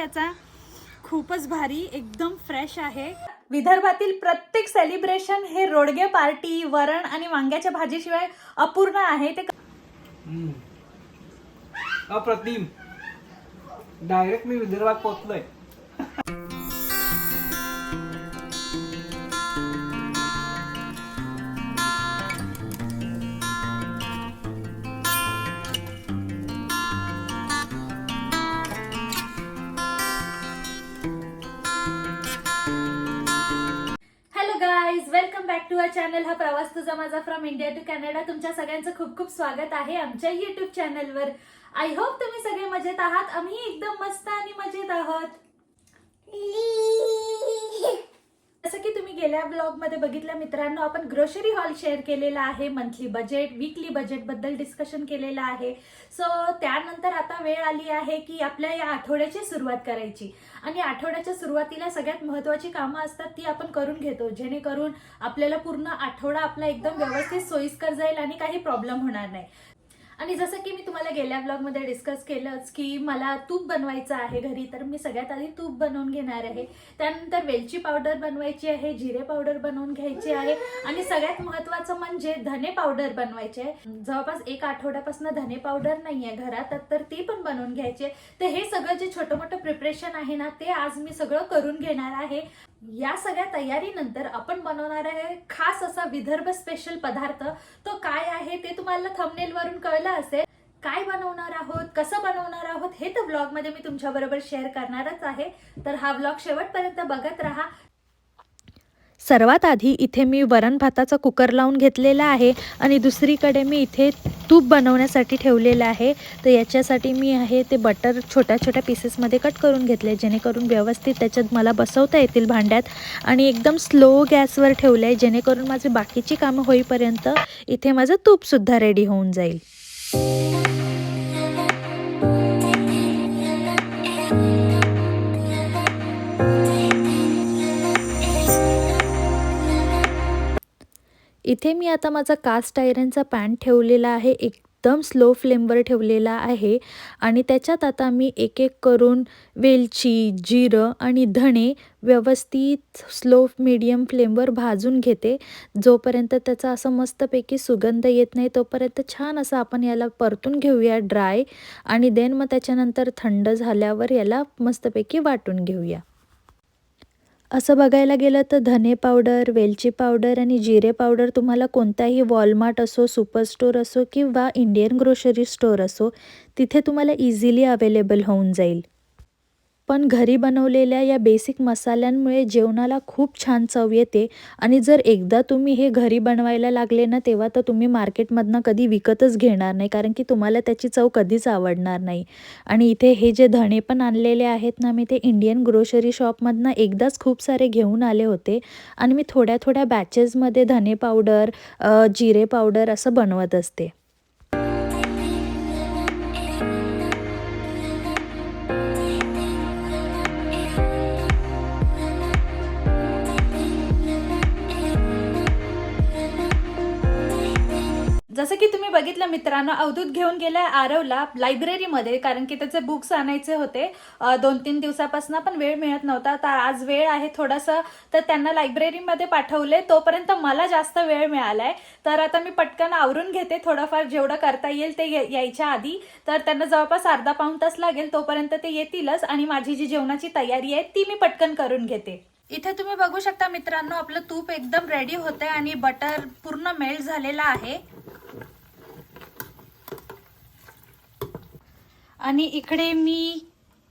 याचा? खूपच भारी एकदम फ्रेश आहे. विदर्भातील प्रत्येक सेलिब्रेशन हे रोडगे पार्टी वरण आणि वांग्याच्या भाजीशिवाय अपूर्ण आहे. ते हम्म. अप्रतिम. डायरेक्ट मी विदर्भात पोहोचलोय. टू अ चॅनल हा प्रवास तुझा माझा फ्रॉम इंडिया टू कॅनडा तुमच्या सगळ्यांचं खूप खूप स्वागत आहे आमच्या युट्यूब चॅनलवर आय होप तुम्ही सगळे मजेत आहात. आम्ही एकदम मस्त आणि मजेत आहोत. जसं की तुम्ही गेल्या ब्लॉगमध्ये बघितलं मित्रांनो आपण ग्रोसरी हॉल शेअर केलेला आहे मंथली बजेट वीकली बजेटबद्दल डिस्कशन केलेलं आहे. सो त्यानंतर आता वेळ आली आहे की आपल्या या आठवड्याची सुरुवात करायची. आणि आठवड्याच्या सुरुवातीला सगळ्यात महत्वाची कामं असतात ती आपण करून घेतो जेणेकरून आपल्याला पूर्ण आठवडा आपला एकदम व्यवस्थित सोयीस्कर जाईल आणि काही प्रॉब्लेम होणार नाही. आणि जसं की मी तुम्हाला गेल्या ब्लॉगमध्ये डिस्कस केलंच की मला तूप बनवायचं आहे घरी तर मी सगळ्यात आधी तूप बनवून घेणार आहे. त्यानंतर वेलची पावडर बनवायची आहे जिरे पावडर बनवून घ्यायची आहे आणि सगळ्यात महत्त्वाचं म्हणजे धने पावडर बनवायचे आहे. जवळपास एक आठवड्यापासून धने पावडर नाही आहे घरात तर ती पण बनवून घ्यायची आहे. तर हे सगळं जे छोटं मोठं प्रिपरेशन आहे ना ते आज मी सगळं करून घेणार आहे. या सगळ्या तयारीनंतर आपण बनवणार आहे खास असा विदर्भ स्पेशल पदार्थ. तो काय आहे ते तुम्हाला थंबनेल वरून कळलं असेल. काय बनवणार आहोत कसं बनवणार आहोत हे तर ब्लॉगमध्ये मी तुमच्या बरोबर शेअर करणारच आहे. तर हा ब्लॉग शेवटपर्यंत बघत राहा. सर्वात आधी इथे मी वरण भाताचा कुकर लावून घेतलेला आहे आणि दुसरीकडे मी इथे तूप बनवण्यासाठी ठेवलेलं आहे. तर याच्यासाठी मी आहे ते बटर छोट्या छोट्या पीसेसमध्ये कट करून घेतले जेणेकरून व्यवस्थित त्याच्यात मला बसवता येतील भांड्यात. आणि एकदम स्लो गॅसवर ठेवलं आहे जेणेकरून माझी बाकीची कामं होईपर्यंत इथे माझं तूपसुद्धा रेडी होऊन जाईल. इथे मी आता माझा कास्ट आयरनचा पॅन ठेवलेला आहे एकदम स्लो फ्लेमवर ठेवलेला आहे आणि त्याच्यात आता मी एक एक करून वेलची जिरं आणि धणे व्यवस्थित स्लो मीडियम फ्लेमवर भाजून घेते. जोपर्यंत त्याचा असं मस्तपैकी सुगंध येत नाही तोपर्यंत छान असं आपण याला परतून घेऊया ड्राय आणि देन मग त्याच्यानंतर थंड झाल्यावर याला मस्तपैकी वाटून घेऊया. असं बघायला गेलं तर धने पावडर वेलची पावडर आणि जिरे पावडर तुम्हाला कोणताही वॉलमार्ट असो सुपर स्टोअर असो किंवा इंडियन ग्रोसरी स्टोअर असो तिथे तुम्हाला इझिली अवेलेबल होऊन जाईल. पण घरी बनवलेल्या या बेसिक मसाल्यांमुळे जेवणाला खूप छान चव येते. आणि जर एकदा तुम्ही हे घरी बनवायला लागले ना तेव्हा तर तुम्ही मार्केटमधनं कधी विकतच घेणार नाही कारण की तुम्हाला त्याची चव कधीच आवडणार नाही. आणि इथे हे जे धणे पण आणलेले आहेत ना मी ते इंडियन ग्रोसरी शॉपमधनं एकदाच खूप सारे घेऊन आले होते. आणि मी थोड्या थोड्या बॅचेसमध्ये धने पावडर जिरे पावडर असं बनवत असते. तुम्ही बघितलं मित्रांनो अवधूत घेऊन गेलाय आरवला लायब्ररीमध्ये कारण की त्याचे बुक्स आणायचे होते. दोन तीन दिवसापासून पण वेळ मिळत नव्हता. तर आज वेळ आहे थोडंसं तर त्यांना लायब्ररीमध्ये पाठवले. तोपर्यंत मला जास्त वेळ मिळालाय. तर आता मी पटकन आवरून घेते थोडंफार जेवढं करता येईल ते यायच्या आधी. तर त्यांना जवळपास अर्धा पाऊण तास लागेल तोपर्यंत ते येतीलच. आणि माझी जी जेवणाची तयारी आहे ती मी पटकन करून घेते. इथे तुम्ही बघू शकता मित्रांनो आपलं तूप एकदम रेडी होतंय आणि बटर पूर्ण मेल्ट झालेला आहे. आणि इकडे मी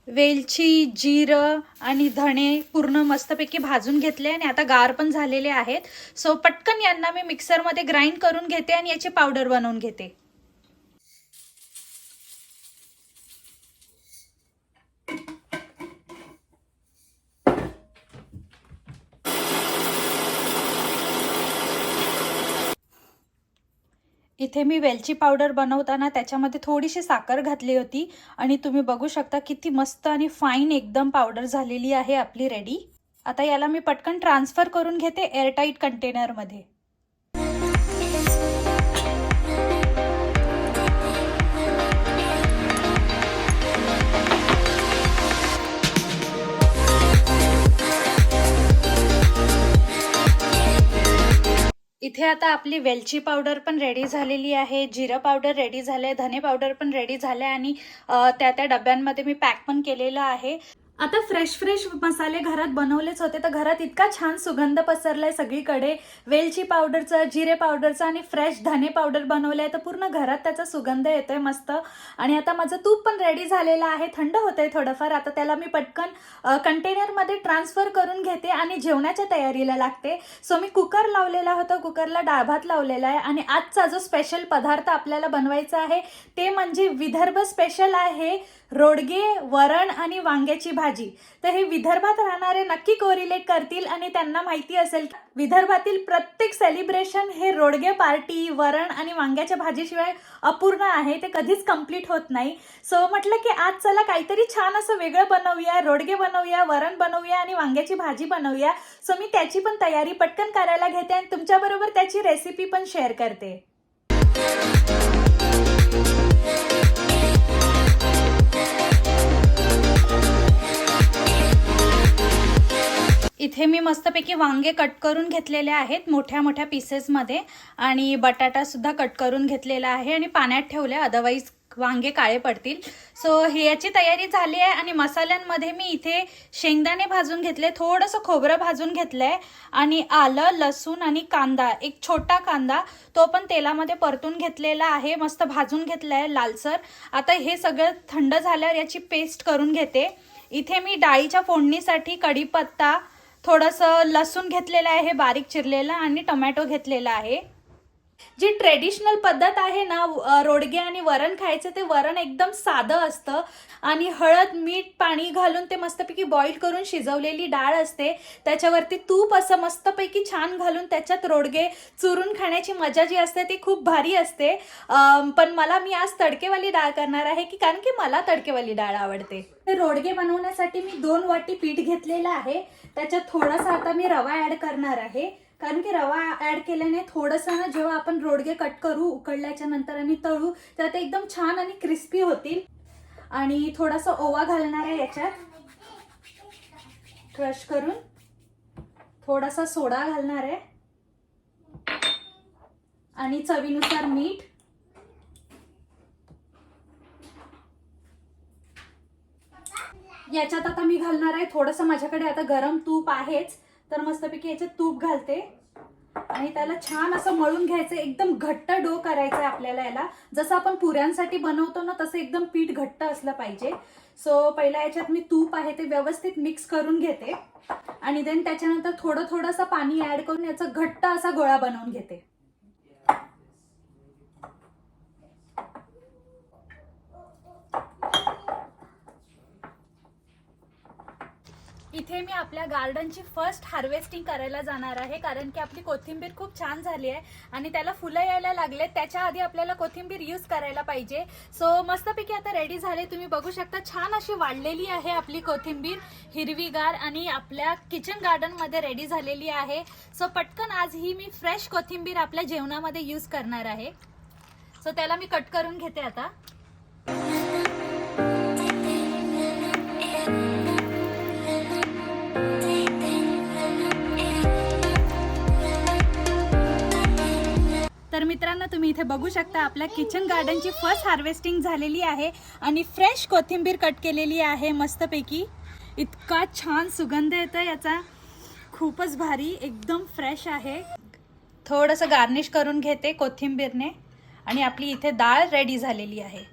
वेलची जिरं आणि धणे पूर्ण मस्तपैकी भाजून घेतले आणि आता गार पण झालेले आहेत. सो पटकन यांना मी मिक्सरमध्ये ग्राइंड करून घेते आणि याची पावडर बनवून घेते. इथे मी वेलची पावडर बनवताना त्याच्यामध्ये थोडीशी साखर घातली होती आणि तुम्ही बघू शकता किती मस्त आणि फाईन एकदम पावडर झालेली आहे आपली रेडी आता याला मी पटकन ट्रान्सफर करून घेते एअरटाईट कंटेनरमध्ये आता आपली वेलची पावडर पण रेडी झालेली आहे जिरं पावडर रेडी झालं आहे धने पावडर पण रेडी झालं आहे आणि त्या त्या डब्यांमध्ये मी पॅक पण केलेलं आहे. आता फ्रेश फ्रेश मसाले घरात बनवलेच होते. तर घरात इतका छान सुगंध पसरलाय सगळीकडे. वेलची पावडरचा जिरे पावडरचा आणि फ्रेश धने पावडर बनवलंय. तर पूर्ण घरात त्याचा सुगंध येतोय मस्त. आणि आता माझं तूप पण रेडी झालेलं आहे. थंड होतंय थोडंफार. आता त्याला मी पटकन कंटेनरमध्ये ट्रान्सफर करून घेते आणि जेवणाच्या तयारीला लागते. सो मी कुकर लावलेला होता. कुकरला डाळ भात लावलेला आहे. आणि आजचा जो स्पेशल पदार्थ आपल्याला बनवायचा आहे ते म्हणजे विदर्भ स्पेशल आहे रोडगे वरण आणि वांग्याची भाजी. तर हे विदर्भात राहणारे नक्की कोरिलेट करतील आणि त्यांना माहिती असेल विदर्भातील प्रत्येक सेलिब्रेशन हे रोडगे पार्टी वरण आणि वांग्याच्या भाजीशिवाय अपूर्ण आहे. ते कधीच कंप्लीट होत नाही. सो म्हटलं की आज चला काहीतरी छान असं वेगळं बनवूया रोडगे बनवूया वरण बनवूया आणि वांग्याची भाजी बनवूया. सो मी त्याची पण तयारी पटकन करायला घेते आणि तुमच्याबरोबर त्याची रेसिपी पण शेअर करते. इथे मी मस्तपैकी वांगे कट करून घेतलेले आहेत मोठ्या मोठ्या पीसेसमध्ये आणि बटाटा सुद्धा कट करून घेतलेला आहे आणि पाण्यात ठेवले अदरवाईज वांगे काळे पडतील. सो ही याची तयारी झाली आहे आणि मसाल्यांमध्ये मी इथे शेंगदाणे भाजून घेतले थोडंसं खोबरं भाजून घेतलं आहे आणि आलं लसूण आणि कांदा एक छोटा कांदा तो पण तेलामध्ये परतून घेतलेला आहे मस्त भाजून घेतला आहे लालसर. आता हे सगळं थंड झाल्यावर याची पेस्ट करून घेते. इथे मी डाळीच्या फोडणीसाठी कढीपत्ता थोडंसं लसूण घेतलेलं आहे बारीक चिरलेलं आणि टोमॅटो घेतलेला आहे. जी ट्रेडिशनल पद्धत आहे ना रोडगे आणि वरण खायचं ते वरण एकदम साधं असतं. आणि हळद मीठ पाणी घालून ते मस्तपैकी बॉईल करून शिजवलेली डाळ असते. त्याच्यावरती तूप असं मस्तपैकी छान घालून त्याच्यात रोडगे चुरून खाण्याची मजा जी असते ती खूप भारी असते. पण मला मी आज तडकेवाली डाळ करणार आहे की कारण की मला तडकेवाली डाळ आवडते. रोडगे बनवण्यासाठी मी दोन वाटी पीठ घेतलेलं आहे. त्याच्यात थोडासा आता मी रवा ऍड करणार आहे. कारण की रवा ऍड केल्याने थोडंसं ना जेव्हा आपण रोडगे कट करू उकडल्याच्या नंतर आणि तळू तर ते एकदम छान आणि क्रिस्पी होतील. आणि थोडासा ओवा घालणार आहे याच्यात. क्रश करून. थोडासा सोडा घालणार आहे. आणि चवीनुसार मीठ. याच्यात आता मी घालणार आहे. थोडंसं माझ्याकडे आता गरम तूप आहेच. तर मस्तपैकी याच्यात तूप घालते. आणि त्याला छान असं मळून घ्यायचं एकदम घट्ट डो करायचा आहे आपल्याला याला. जसं आपण पुऱ्यांसाठी बनवतो ना तसं एकदम पीठ घट्ट असलं पाहिजे. सो पहिला याच्यात मी तूप आहे ते व्यवस्थित मिक्स करून घेते. आणि देन त्याच्यानंतर थोडं थोडंसं पाणी ऍड करून याचा घट्ट असा गोळा बनवून घेते. इथे मी आपल्या गार्डनची फर्स्ट हार्वेस्टिंग करायला जाणार आहे कारण की आपली कोथिंबीर खूप छान झाली आहे आणि त्याला फुलं यायला लागले त्याच्या आधी आपल्याला कोथिंबीर यूज करायला पाहिजे. सो मस्तपैकी आता रेडी झाले. तुम्ही बघू शकता छान अशी वाढलेली आहे आपली कोथिंबीर हिरवीगार आणि आपल्या किचन गार्डनमध्ये रेडी झालेली आहे. सो पटकन आज ही मी फ्रेश कोथिंबीर आपल्या जेवणामध्ये यूज करणार आहे. सो त्याला मी कट करून घेते आता. मित्रांनो तुम्ही इथे बघू शकता आपल्या किचन गार्डनची फर्स्ट हार्वेस्टिंग झालेली आहे आणि फ्रेश कोथिंबीर कट केलेली आहे मस्तपैकी. इतका छान सुगंध येतो याचा. खूपच भारी एकदम फ्रेश आहे. थोडंसं गार्निश करून घेते कोथिंबीरने. आणि आपली इथे डाळ रेडी झालेली आहे.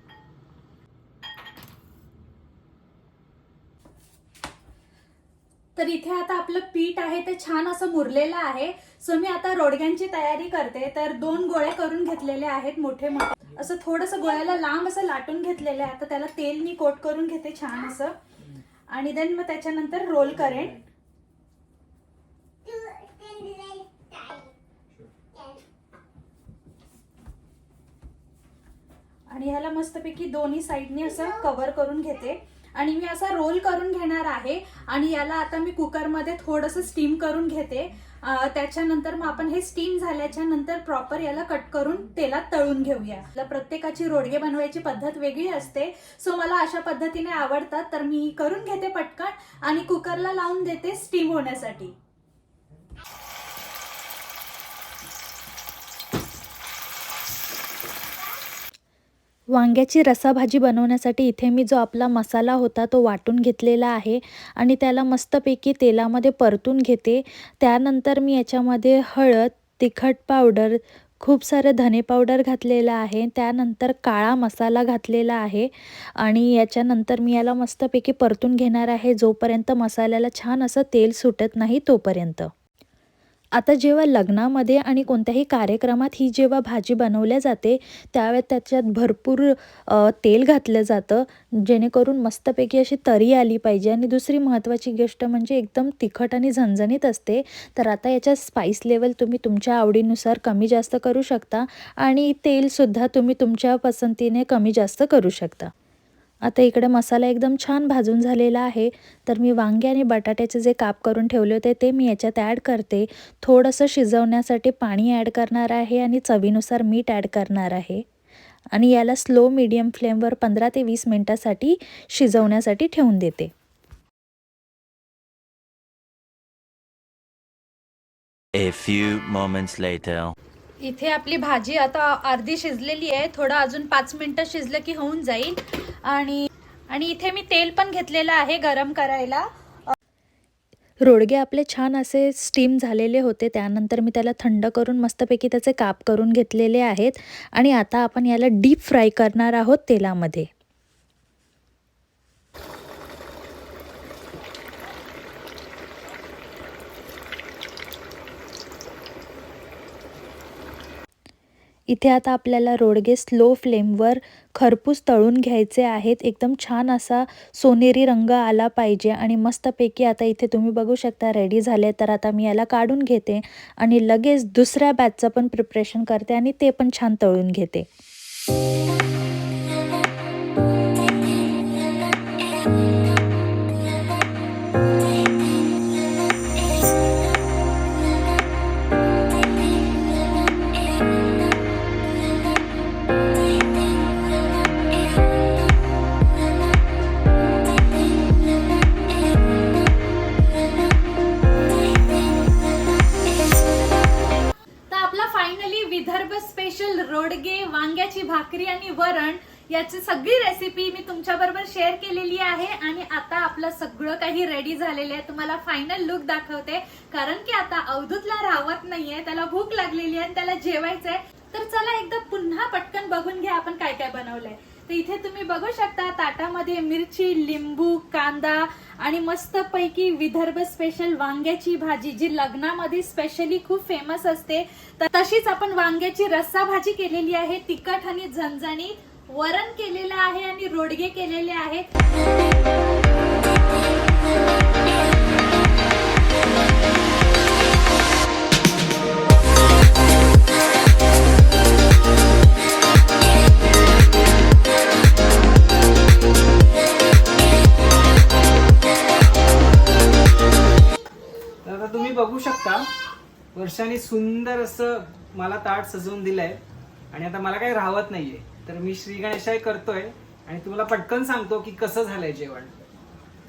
तर इथे आता आपलं पीठ आहे ते छान असं मुरलेलं आहे. सो मी आता रोडग्यांची तयारी करते. तर दोन गोळे करून घेतलेले आहेत मोठे मोठे. असं थोडंसं गोळ्याला लांब असं लाटून घेतलेलं आहे. आता त्याला तेल मी कोट करून घेते छान असं. आणि देन मग त्याच्यानंतर रोल करेन. आणि ह्याला मस्तपैकी दोन्ही साईडनी असं कव्हर करून घेते. आणि मी असा रोल करून घेणार आहे. आणि याला आता मी कुकरमध्ये थोडंसं स्टीम करून घेते. त्याच्यानंतर मग आपण हे स्टीम झाल्याच्यानंतर प्रॉपर याला कट करून तेलात तळून घेऊया. आपल्या प्रत्येकाची रोडगे बनवायची पद्धत वेगळी असते. सो मला अशा पद्धतीने आवडतात. तर मी करून घेते पटकन आणि कुकरला लावून देते स्टीम होण्यासाठी. वांग्याची रसाभाजी बनवण्यासाठी इथे मी जो आपला मसाला होता तो वाटून घेतलेला आहे आणि त्याला मस्तपैकी तेलामध्ये परतून घेते. त्यानंतर मी याच्यामध्ये हळद तिखट पावडर खूप सारं धने पावडर घातलेलं आहे. त्यानंतर काळा मसाला घातलेला आहे आणि याच्यानंतर मी याला मस्तपैकी परतून घेणार आहे जोपर्यंत मसाल्याला छान असं तेल सुटत नाही तोपर्यंत. आता जेव्हा लग्नामध्ये आणि कोणत्याही कार्यक्रमात ही जेव्हा भाजी बनवल्या जाते त्यावेळेस त्याच्यात भरपूर तेल घातलं जातं. जेणेकरून मस्तपैकी अशी तरी आली पाहिजे. आणि दुसरी महत्त्वाची गोष्ट म्हणजे एकदम तिखट आणि झणझणीत असते. तर आता याच्यात स्पाईस लेवल तुम्ही तुमच्या आवडीनुसार कमी जास्त करू शकता. आणि तेलसुद्धा तुम्ही तुमच्या पसंतीने कमी जास्त करू शकता. आता इकडे मसाला एकदम छान भाजून झालेला आहे. तर मी वांगे आणि बटाट्याचे जे काप करून ठेवले होते ते मी याच्यात ॲड करते. थोडंसं शिजवण्यासाठी पाणी ॲड करणार आहे आणि चवीनुसार मीठ ॲड करणार आहे. आणि याला स्लो मीडियम फ्लेमवर पंधरा ते वीस मिनटासाठी शिजवण्यासाठी ठेवून देते. A few moments later. इथे आपली भाजी आता अर्धी शिजलेली आहे. थोडं अजून पाच मिनटं शिजलं की होऊन जाईल. आणि आणि इथे मी तेल पण घेतलेलं आहे गरम करायला. रोडगे आपले छान असे स्टीम झालेले होते. त्यानंतर मी त्याला थंड करून मस्तपैकी त्याचे काप करून घेतलेले आहेत. आणि आता आपण याला डीप फ्राय करणार आहोत तेलामध्ये. इथे आता आपल्याला रोडगे स्लो फ्लेमवर खरपूस तळून घ्यायचे आहेत. एकदम छान असा सोनेरी रंग आला पाहिजे आणि मस्तपैकी आता इथे तुम्ही बघू शकता रेडी झाले तर आता मी याला काढून घेते आणि लगेच दुसऱ्या बॅचचं पण प्रिपरेशन करते आणि ते पण छान तळून घेते. काही रेडी झालेले आहे तुम्हाला फायनल लुक दाखवते. कारण की आता अवधूतला राहत नाहीये. त्याला भूक लागलेली आहे आणि त्याला जेवायचंय. तर चला एकदा पुन्हा पटकन बघून घ्या आपण काय काय बनवलंय. तर इथे तुम्ही बघू शकता ताटामध्ये मिरची लिंबू कांदा आणि मस्त पैकी विदर्भ स्पेशल वांग्याची भाजी जी लग्नामध्ये स्पेशली खूप फेमस असते. तर तशीच आपण वांग्याची रस्सा भाजी केलेली आहे. तिखट आणि झणझणी वरण केलेलं आहे आणि रोडगे केलेले आहेत बघू शकता वर्षाने सुंदर असं मला ताट सजवून दिलंय. आणि आता मला काही राहत नाहीये. तर मी श्री गणेशाय करतोय आणि तुम्हाला पटकन सांगतो की कसं झालंय जेवण.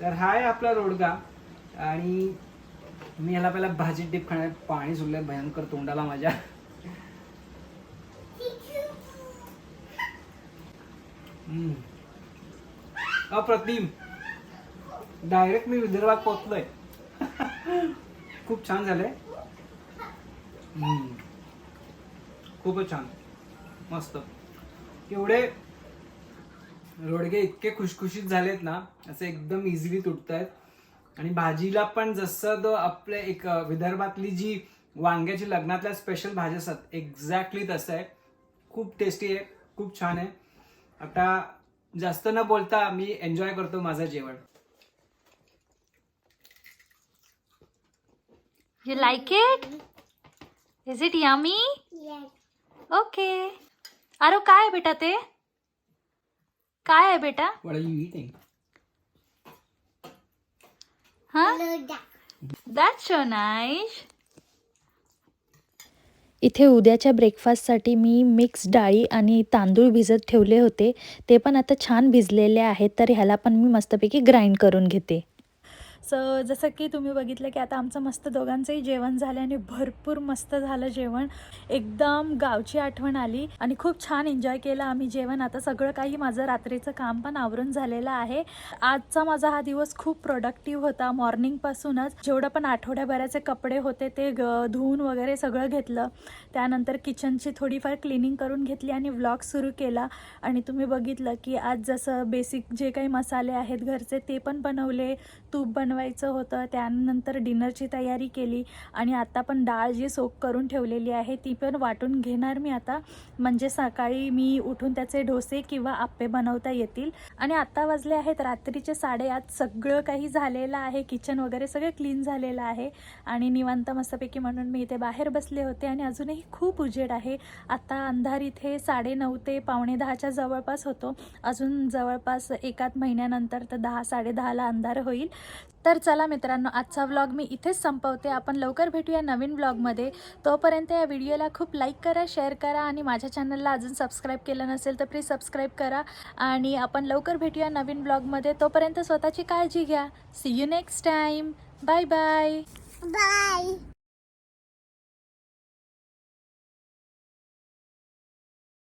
तर हा आहे आपला रोडगा. आणि मी ह्याला पहिला भाजी डिप खाण्यात पाणी सुटलंय भयंकर तोंडाला माझ्या. अप्रतिम. डायरेक्ट मी विदर्भात पोचलोय खूप छान झालंय. हम्म. खूपच छान. मस्त. एवढे रोडगे इतके खुशखुशीत झालेत ना असे एकदम इझिली तुटत आहेत आणि भाजीला पण जसं तो आपल्या एक विदर्भातली जी वांग्याची लग्नातल्या स्पेशल भाज्या असतात एक्झॅक्टली तसं आहे. खूप टेस्टी आहे खूप छान आहे. आता जास्त न बोलता मी एन्जॉय करतो माझं जेवण. You like it is it yummy okay अरे काय बेटा ते? काय आहे बेटा? What are you eating? हा दॅट शो इथे उद्याच्या ब्रेकफास्टसाठी मी मिक्स डाळी आणि तांदूळ भिजत ठेवले होते. ते पण आता छान भिजलेले आहेत तर ह्याला पण मी मस्तपैकी ग्राइंड करून घेते. सो जसं की तुम्ही बघितलं की आता आमचं मस्त दोघांचंही जेवण झालं आणि भरपूर मस्त झालं जेवण. एकदम गावची आठवण आली आणि खूप छान एन्जॉय केलं आम्ही जेवण. आता सगळं काही माझं रात्रीचं काम पण आवरून झालेलं आहे. आजचा माझा हा दिवस खूप प्रोडक्टिव्ह होता मॉर्निंगपासूनच जेवढं पण आठवड्याभराचे कपडे होते ते ग धुवून वगैरे सगळं घेतलं. त्यानंतर किचनची थोडीफार क्लिनिंग करून घेतली आणि व्लॉग सुरू केला. आणि तुम्ही बघितलं की आज जसं बेसिक जे काही मसाले आहेत घरचे ते पण बनवले. तूप बनवायचं होतं त्यानंतर डिनरची तयारी केली. आणि आता पण डाळ जी सोक करून ठेवलेली आहे ती पण वाटून घेणार मी आता. म्हणजे सकाळी मी उठून त्याचे डोसे किंवा आप्पे बनवता येतील. आणि आत्ता वाजले आहेत रात्रीचे साडेआठ सगळं काही झालेलं आहे. किचन वगैरे सगळं क्लीन झालेलं आहे. आणि निवांत मस्तपैकी म्हणून मी इथे बाहेर बसले होते आणि अजूनही खूप उजेड आहे. आता अंधार इथे साडेनऊ ते पावणे दहाच्या जवळपास होतो. अजून जवळपास एकाच महिन्यानंतर तर दहा साडेदहाला अंधार होईल. तर चला मित्रांनो आजचा व्लॉग मी इथेच संपवते. आपण लवकर भेटूया नवीन व्लॉगमध्ये तोपर्यंत या व्हिडिओला खूप लाईक करा शेअर करा आणि माझ्या चॅनलला अजून सबस्क्राईब केलं नसेल तर प्लीज सबस्क्राईब करा. आणि आपण लवकर भेटूया नवीन ब्लॉगमध्ये तोपर्यंत स्वतःची काळजी घ्या. See you next time bye bye bye